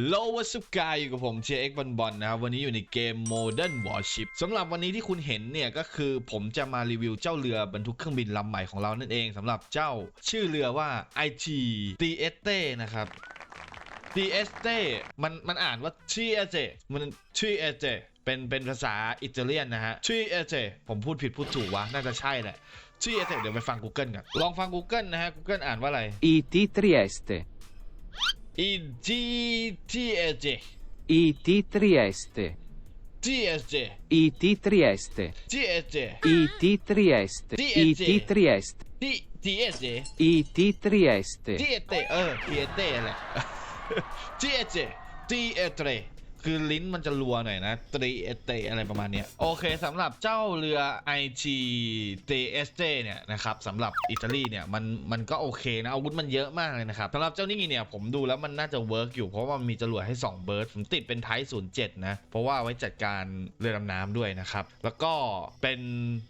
โลวัสกายอยู่กับผม JX บอลบอลนะครับ วันนี้อยู่ในเกม Modern Warship สำหรับวันนี้ที่คุณเห็นเนี่ย ก็คือผมจะมารีวิวเจ้าเรือบรรทุกเครื่องบินลำใหม่ของเรานั่นเองสำหรับเจ้าชื่อเรือว่า IG t s t นะครับ t s t มันมันอ่านว่า t s t มัน t s t เป็นเป็นภาษาอิตาเลียนนะฮะ t s t ผมพูดผิดพูดถูกวะ น่าจะใช่แหละ t s t เดี๋ยวไปฟัง Google กันลองฟัง Google นะฮะ Google อ่านว่าอะไร IT Trieste. E G T S J IT Trieste. T S J IT Trieste. T S J IT Trieste. TSE. IT Trieste. T T S J IT Trieste. T S J เอ คือลิ้นมันจะรัวหน่อยนะ T S J อเตอะไรประมาณนี้โอเคสำหรับเจ้าเรือ I G T S J เนี่ยนะครับสำหรับอิตาลีเนี่ยมันมันก็โอเคนะอาวุธมันเยอะมากเลยนะครับสำหรับเจ้านี่เนี่ยผมดูแล้วมันน่าจะเวิร์กอยู่เพราะว่ามันมีจรวดให้2เบิร์ดผมติดเป็นไทป์07 นะ เพราะว่าไว้จัดการเรือดำน้ำด้วยนะครับ แล้วก็เป็น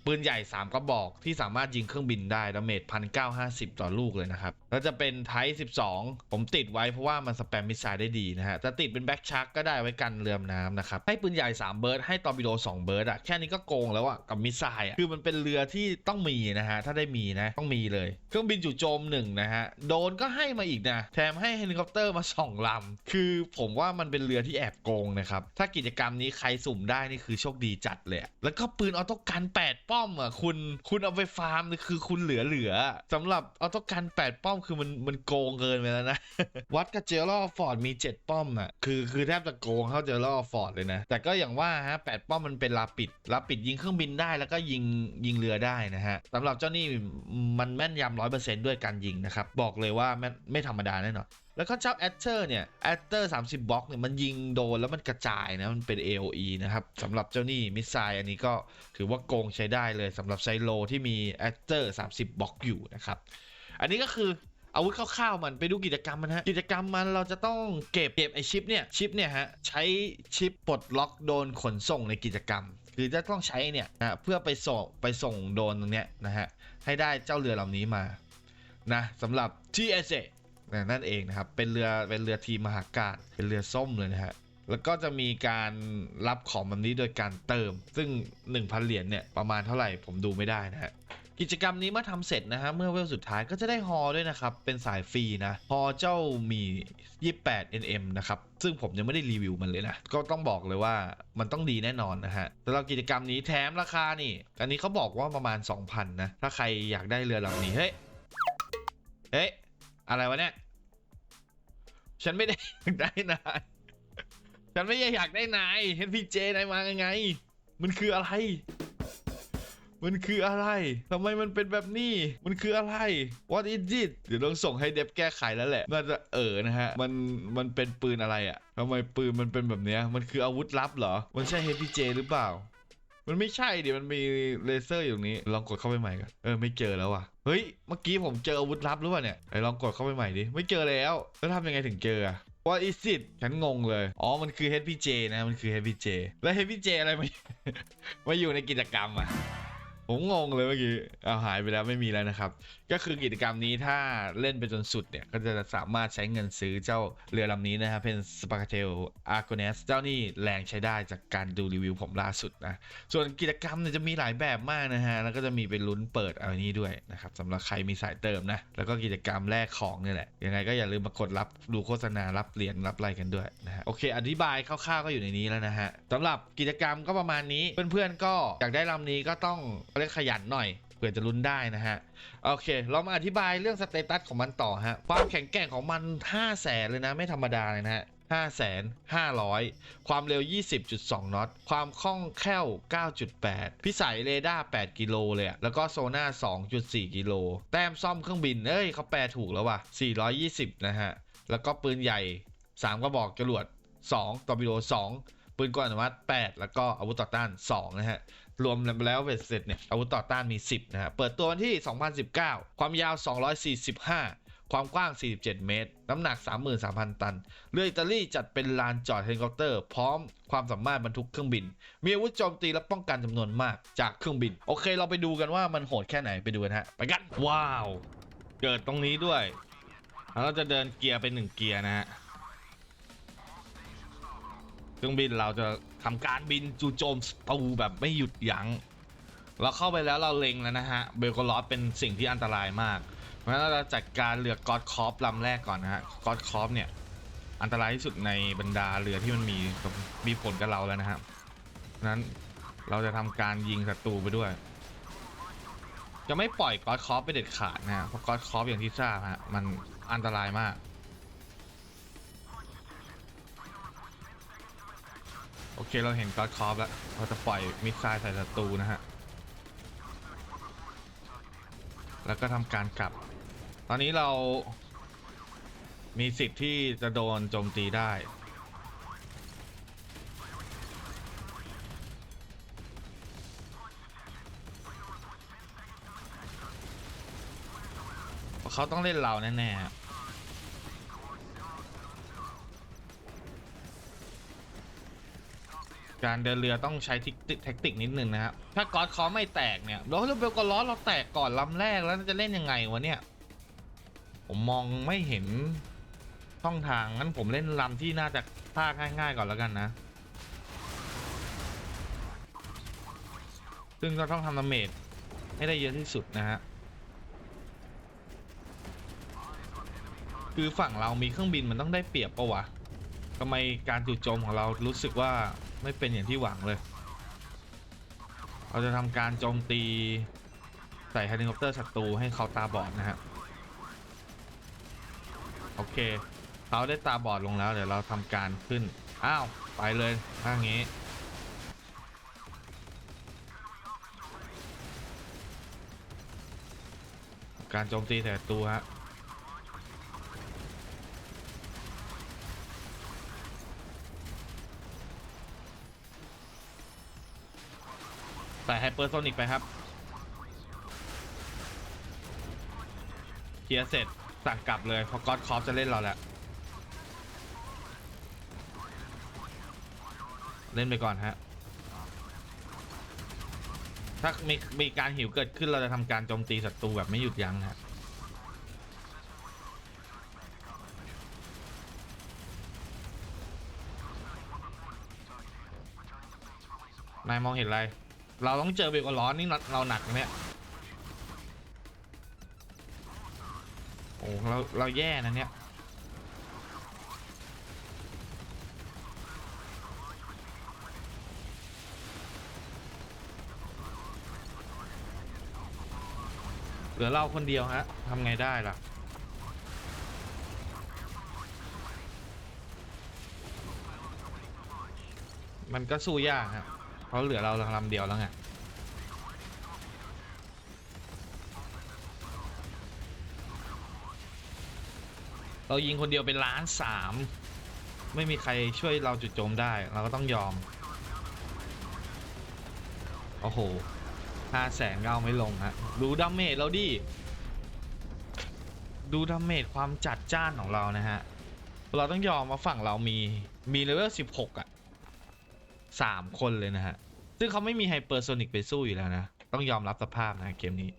ปืนใหญ่ 3 กระบอกที่สามารถยิงเครื่องบินได้ดาเมจ1950ต่อลูกเลยนะครับแล้วจะเป็นไทป์12 ผมติดไว้เพราะว่ามันสแปมมิสไซล์ได้ดีนะฮะจะติดเป็นแบ็กชักก็ได้ไว้กันเรือดำน้ำนะครับ ให้ปืนใหญ่ 3 เบิร์ดให้ตอร์ปิโด2 เบิร์ดอะแค่นี้ก็โกงแล้วอะกับมิสไซล์อะคือมันเป็นเรือที่ต้องมีนะฮะ ถ้าได้มีนะ ต้องมีเลย เครื่องบินจู่โจมหนึ่งนะฮะ โดนก็ให้มาอีกนะ แถมให้เฮลิคอปเตอร์มาสองลำ คือผมว่ามันเป็นเรือที่แอบโกงนะครับ ถ้ากิจกรรมนี้ใครสุ่มได้นี่คือโชคดีจัดเลย แล้วก็ปืนออโต้กัน8 ป้อมอะคุณคุณเอาไปฟาร์มนี่คือคุณเหลือเหลือๆสำหรับออโต้กัน8 ป้อมคือมันมันโกงเกินไปแล้วนะวัดกับเจอร์ลฟอร์ดมี 7 ป้อมอะคือคือแทบจะโกงเท่าเจอร์ลฟอร์ดเลยนะ แต่ก็อย่างว่าฮะแปดป้อมมันเป็นลาปิดลาปิดยิงเครื่องบินได้แล้วก็ยิงยิงเรือได้นะฮะสำหรับเจ้านี่มันแม่นยำร้อยเปอร์เซ็นต์ด้วยการยิงนะครับ บอกเลยว่าแม่ไม่ธรรมดาแน่นอนแล้วก็เจ้าแอตเตอร์เนี่ยแอตเตอร์30บล็อกเนี่ยมันยิงโดนแล้วมันกระจายนะ มันเป็น AOE นะครับสำหรับเจ้านี่มิสไซล์อันนี้ก็ถือว่าโกงใช้ได้เลยสำหรับไซโลที่มีแอตเตอร์30บล็อกอยู่นะครับอันนี้ก็คือ อาวุธคร่าวๆมันไปดูกิจกรรมมันฮะกิจกรรมมันเราจะต้องเก็บเก็บไอชิปเนี่ยชิปเนี่ยฮะใช้ชิปปลดล็อกโดนขนส่งในกิจกรรม คือจะต้องใช้เนี่ยนะเพื่อไปส่งไปส่งโดนตรงเนี้ยนะฮะให้ได้เจ้าเรือลำนี้มานะสำหรับ TSA นะนั่นเองนะครับเป็นเรือเป็นเรือทีมมหาการเป็นเรือส้มเลยนะฮะแล้วก็จะมีการรับของแบบนี้โดยการเติม ซึ่ง 1,000 เหรียญเนี่ยประมาณเท่าไหร่ผมดูไม่ได้นะฮะ กิจกรรมนี้เมื่อทำเสร็จนะฮะเมื่อเวลสุดท้ายก็จะได้ฮอด้วยนะครับ เป็นสายฟรีนะฮอเจ้ามี 28 nm นะครับ ซึ่งผมยังไม่ได้รีวิวมันเลยนะ ก็ต้องบอกเลยว่ามันต้องดีแน่นอนนะฮะสำหรับกิจกรรมนี้แถมราคานี่ อันนี้เขาบอกว่าประมาณ 2,000 นะ ถ้าใครอยากได้เรือลำนี้ เฮ้ย เฮ้ย อะไรวะเนี่ย ฉันไม่ได้อยากได้นาย ฉันไม่ได้อยากได้นาย HPJ นายมายังไง มันคืออะไร มันคืออะไรทำไมมันเป็นแบบนี้ มันคืออะไร What is it เดี๋ยวต้องส่งให้เดฟแก้ไขแล้วแหละน่าจะเออนะฮะ มัน มันเป็นปืนอะไรอะทำไมปืนมันเป็นแบบเนี้ย มันคืออาวุธลับเหรอ มันใช่ HPJ หรือเปล่า มันไม่ใช่ดิมันมีเลเซอร์อยู่ตรงนี้ ลองกดเข้าไปใหม่กันเออไม่เจอแล้วว่ะ เฮ้ย เมื่อกี้ผมเจออาวุธลับหรือเปล่าเนี่ยไหนลองกดเข้าไปใหม่ดิ ไม่เจอแล้ว แล้วทำยังไงถึงเจออะ What is it ฉันงงเลย อ๋อ มันคือ HPJ นะ มันคือ HPJ แล้ว HPJ อะไรมา มาอยู่ในกิจกรรมอะ ผมงงเลยเมื่อกี้เอาหายไปแล้วไม่มีแล้วนะครับ ก็คือกิจกรรมนี้ถ้าเล่นไปจนสุดเนี่ย ก็จะสามารถใช้เงินซื้อเจ้าเรือลำนี้นะครับเป็นสปาร์เทลอาร์โกเนสเจ้านี่แรงใช้ได้จากการดูรีวิวผมล่าสุดนะส่วนกิจกรรมเนี่ยจะมีหลายแบบมากนะฮะแล้วก็จะมีเป็นลุ้นเปิดอะไรนี้ด้วยนะครับสำหรับใครมีสายเติมนะแล้วก็กิจกรรมแลกของเนี่ยแหละยังไงก็อย่าลืมมากดรับดูโฆษณารับเหรียญรับอะไรกันด้วยนะฮะโอเค อธิบายคร่าวๆก็อยู่ในนี้แล้วนะฮะสำหรับกิจกรรมก็ประมาณนี้เพื่อนๆก็อยากได้ลำนี้ก็ต้องเรียกขยันหน่อย ผื่อจะลุ้นได้นะฮะ โอเค เรามาอธิบายเรื่องสเตตัสของมันต่อฮะ ความแข็งแกร่งของมัน 5 0 0แสนเลยนะ ไม่ธรรมดาเลยนะฮะ5 5 0 0 ความเร็ว 20.2 นอต ความคล่องแคล่ว 9.8 พิสัยเรดาร์ 8 กิโลเลยอะแล้วก็โซน่า 2.4 กิโล แต้มซ่อมเครื่องบิน เอ้ยเขาแปลถูกแล้วว่ะ 420 นะฮะ แล้วก็ปืนใหญ่ 3 กระบอกจรวด 2ตอร์ปิโด2ปืนกลอนุมัติ 8 แล้วก็อาวุธต่อต้าน 2 นะฮะ รวมแล้วเวทเสร็จเนี่ยอาวุธต่อต้านมี 10 นะฮะเปิดตัววันที่ 2019 ความยาว 245 ความกว้าง 47 เมตร น้ำหนัก 33,000 ตัน เรืออิตาลีจัดเป็นลานจอดเฮลิคอปเตอร์ พร้อมความสามารถบรรทุกเครื่องบิน มีอาวุธโจมตีและป้องกันจำนวนมากจากเครื่องบิน โอเค เราไปดูกันว่ามันโหดแค่ไหนไปดูกันฮะ ไปกัน ว้าว เกิดตรงนี้ด้วย แล้วเราจะเดินเกียร์ไปหนึ่งเกียร์นะฮะ เครื่องบินเราจะ ทำการบินจู่โจมศัตรูแบบไม่หยุดยัง้งเราเข้าไปแล้วเราเล็งแล้วนะฮะเบลโกลอสเป็นสิ่งที่อันตรายมากเพราะฉะนั้นเราจะจัดการเรือกอดคอฟลำแรกก่อนนะฮะกอดคอฟเนี่ยอันตรายที่สุดในบรรดาเรือที่มันมีมีผลกับเราแล้วนะครับฉะนั้นเราจะทำการยิงศัตรูไปด้วย จะไม่ปล่อยกอดคอฟไปเด็ดขาดนะฮะเพราะกอดคอฟอย่างที่ทราบฮะมันอันตรายมาก อเคเราเห็นกอดคอฟแล้ว เราจะปล่อยมิสไซล์ใส่ศัตรูนะฮะ แล้วก็ทำการกลับ ตอนนี้เรามีสิทธิ์ที่จะโดนโจมตีได้เพราะเขาต้องเล่นเราแน่ๆ การเดินเรือต้องใช้ทิกแท็กติกนิดนึงนะครับถ้ากอดคอไม่แตกเนี่ยเราจะเบลกอล้อเราแตกก่อนลำแรกแล้วจะเล่นยังไงวะเนี่ย ผมมองไม่เห็นช่องทางงั้นผมเล่นลำที่น่าจะพาง่ายๆก่อนแล้วกันนะ ซึ่งก็ต้องทำดาเมจให้ได้เยอะที่สุดนะฮะคือฝั่งเรามีเครื่องบินมันต้องได้เปรียบปะวะ ทำไมการจู่โจมของเรารู้สึกว่าไม่เป็นอย่างที่หวังเลย เราจะทำการโจมตีใส่เฮลิคอปเตอร์ศัตรูให้เขาตาบอดนะฮะ โอเค เขาได้ตาบอดลงแล้ว เดี๋ยวเราทำการขึ้น อ้าว ไปเลยถ้างี้ การโจมตีใส่ศัตรูฮะ ใส่ไฮ เปอร์โซนิกไปครับเคลียร์เสร็จสั่งกลับเลยเพราะก็อดคอฟจะเล่นเราแหละเล่นไปก่อนฮะ ถ้ามีมีการหิวเกิดขึ้นเราจะทำการโจมตีศัตรูแบบไม่หยุดยั้งฮะนายมองเห็นอะไร เราต้องเจอเบลกร้อนนี่เราหนักเนี่ยโอ้เราเราแย่นะเนี่ยเหลือเราคนเดียวฮะทำไงได้ล่ะมันก็สู้ยากครับ เพราเหลือเราลำเดียวแล้วไงเรายิงคนเดียวเป็นล้านสามไม่มีใครช่วยเราจุดโจมได้ เราก็ต้องยอม โอ้โหห้าแสนเก้าไม่ลงฮะ ดูดาเมจเราดิ ดูดาเมจความจัดจ้านของเรานะฮะ เราต้องยอมว่าฝั่งเรามี มีเลเวลสิบหกอะ สามคนเลยนะฮะ ซึ่งเขาไม่มีไฮเปอร์โซนิกไปสู้อยู่แล้วนะ ต้องยอมรับสภาพนะเกมนี้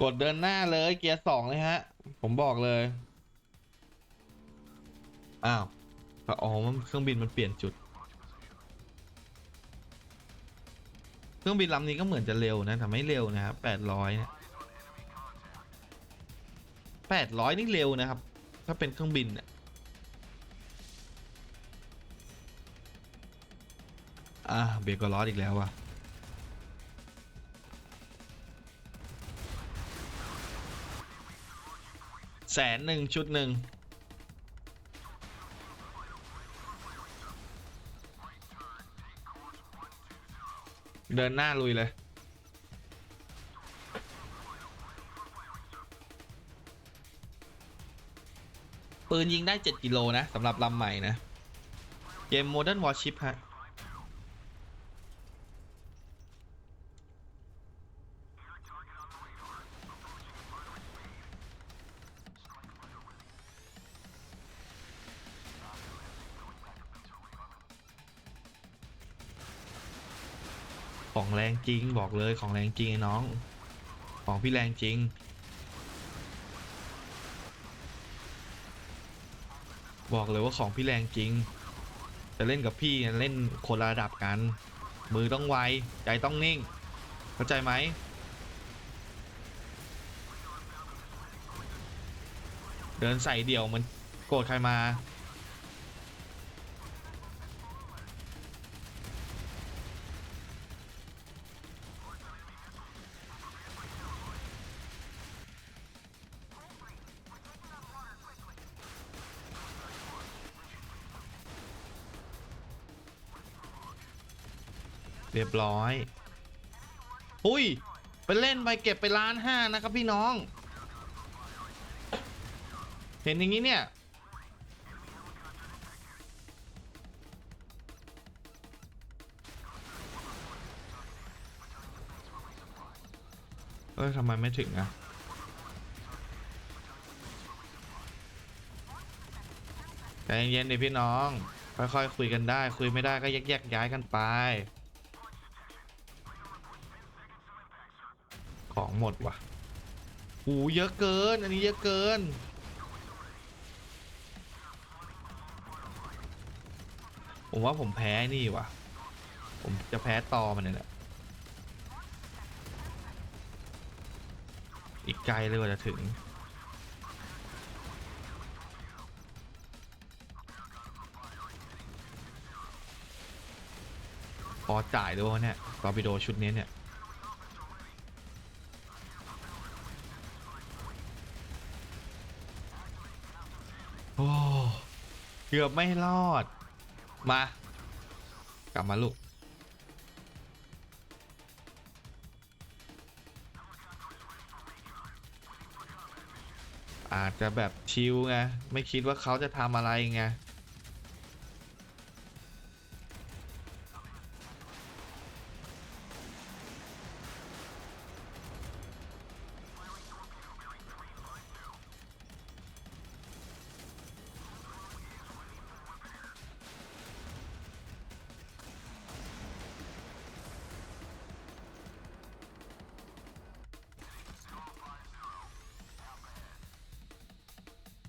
กดเดินหน้าเลยเกียร์สองเลยฮะ ผมบอกเลย อ้าวอ๋อมันเครื่องบินมันเปลี่ยนจุด เครื่องบินลำนี้ก็เหมือนจะเร็วนะแต่ไม่เร็วนะครับแปดร้อยแปดร้อยนี่เร็วนะครับ ถ้าเป็นเครื่องบินเนี่ อ่าเบรกก็ร้ออีกแล้วว่ะแสนหนึ่งชุดหนึ่งเดินหน้าลุยเลย ปืนยิงได้ 7 กิโลนะสำหรับลำใหม่นะ เกม Modern Warship ฮะ จริงบอกเลยของแรงจริงไอ้น้อง ของพี่แรงจริง บอกเลยว่าของพี่แรงจริง จะเล่นกับพี่เล่นคนละระดับกัน มือต้องไวใจต้องนิ่ง เข้าใจไหมเดินใส่เดี่ยวเหมันโกรธใครมา เรียบร้อยอุ้ย ไปเล่นไปเก็บไปล้านห้านะครับพี่น้อง เห็นอย่างนี้เนี่ย เอ้ยทำไมไม่ถึงอะใจเย็นๆดิพี่น้อง ค่อยๆคุยกันได้ คุยไม่ได้ก็แยกๆย้ายกันไป องหมดว่ะหูเยอะเกิน อันนี้เยอะเกิน ผมว่าผมแพ้นี่ว่ะ ผมจะแพ้ตอมันเนี่ยแหละ อีกไกลเลยกว่าจะถึง พอจ่ายด้วยเนี่ยตอร์ปิโดชุดนี้เนี่ย เกือบไม่รอด มา กลับมาลูก อาจจะแบบชิวไง ไม่คิดว่าเขาจะทำอะไรไง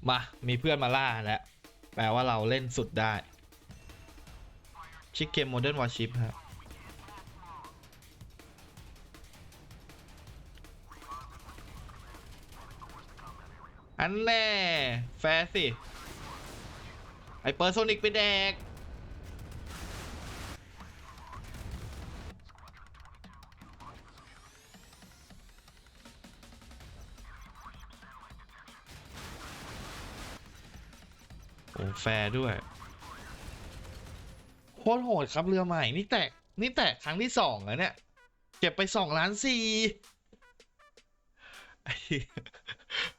มา มีเพื่อนมาล่าแล้ว แปลว่าเราเล่นสุดได้ ชิคเกมโมเดิร์นวอชิพครับอันแน่ แฟร์สิ ไอเปอร์โซนิกไปแดก อ้แฟร์ด้วยโคตรโหดครับเรือใหม่นี่แตะนี่แตะครั้งที่สองแล้วเนี่ย เก็บไปสองล้านสี่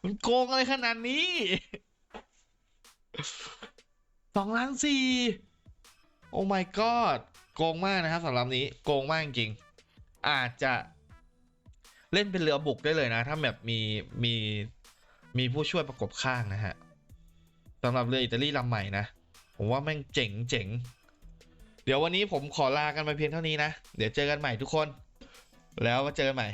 มันโกงอะไรขนาดนี้สองล้านสี่โอ้ my god โกงมากนะครับสำหรับนี้โกงมากจริง อาจจะเล่นเป็นเรือบุกได้เลยนะ ถ้าแบบมีมีมีผู้ช่วยประกบข้างนะฮะ สำหรับเรืออิตาลีลำใหม่นะ ผมว่าแม่งเจ๋งเจ๋งเดี๋ยววันนี้ผมขอลากันไปเพียงเท่านี้นะ เดี๋ยวเจอกันใหม่ทุกคน แล้วมาเจอกันใหม่